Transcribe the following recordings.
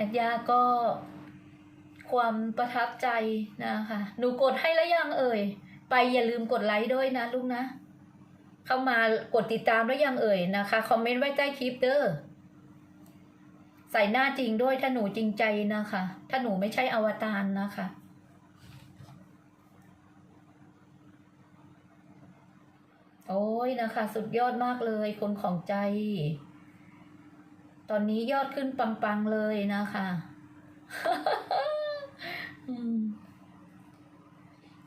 แอดยาก็ความประทับใจนะคะ หนูกดให้แล้วยังเอ่ย ไปอย่าลืมกดไลค์ด้วยนะลูกนะ เข้ามากดติดตามแล้วยังเอ่ยนะคะ คอมเมนต์ไว้ใต้คลิปเด้อ ใส่หน้าจริงด้วยถ้าหนูจริงใจนะคะ ถ้าหนูไม่ใช่อวตารนะคะโอ้ยนะคะ สุดยอดมากเลยคนของใจ ตอนนี้ยอดขึ้นปังๆเลยนะคะ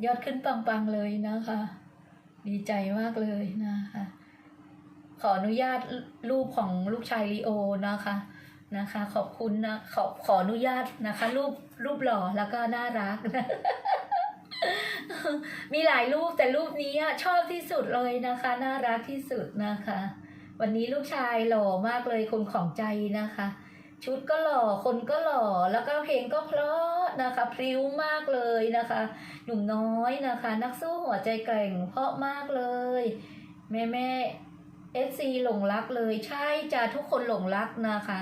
ยอดขึ้นปังๆเลยนะคะ ดีใจมากเลยนะคะ ขออนุญาตรูปของลูกชายลีโอนะคะนะคะ ขอบคุณนะขอขออนุญาตนะคะ รูปรูปหล่อแล้วก็น่ารักมีหลายรูปแต่รูปนี้ชอบที่สุดเลยนะคะ น่ารักที่สุดนะคะ วันนี้ลูกชายหล่อมากเลยคนของใจนะคะ ชุดก็หล่อคนก็หล่อแล้วก็เพลงก็เพราะนะคะพริ้วมากเลยนะคะ หนุ่มน้อยนะคะ นักสู้หัวใจแกร่งเพราะมากเลย แม่แม่เอฟซีหลงรักเลยใช่จ้ะทุกคนหลงรักนะคะ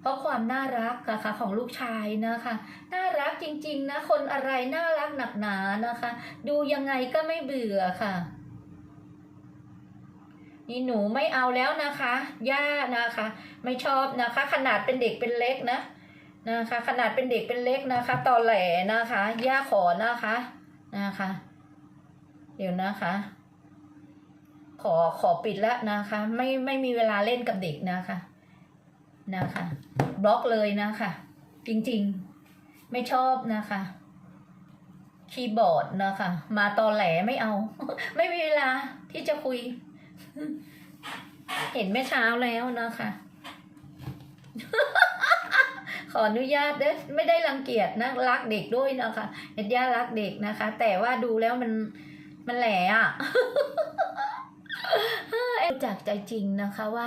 เพราะความน่ารักนะคะของลูกชายนะคะ น่ารักจริงๆนะคนอะไรน่ารักหนักหนานะคะ ดูยังไงก็ไม่เบื่อค่ะ นี่หนูไม่เอาแล้วนะคะ ย่านะคะ ไม่ชอบนะคะ ขนาดเป็นเด็กเป็นเล็กนะนะคะ ขนาดเป็นเด็กเป็นเล็กนะคะ ตอแหลนะคะ ย่าขอนะคะนะคะ เดี๋ยวนะคะ ขอขอปิดแล้วนะคะ ไม่ไม่มีเวลาเล่นกับเด็กนะคะนะคะ บล็อกเลยนะคะ จริงๆไม่ชอบนะคะคีย์บอร์ดนะคะ มาตอแหลไม่เอา ไม่มีเวลาที่จะคุย เห็นแม่เช้าแล้วนะคะ ขออนุญาตเด้อไม่ได้รังเกียจนะรักเด็กด้วยนะคะเอ็ดย่ารักเด็กนะคะ แต่ว่าดูแล้วมันมันแหล่อะจากใจจริงนะคะว่า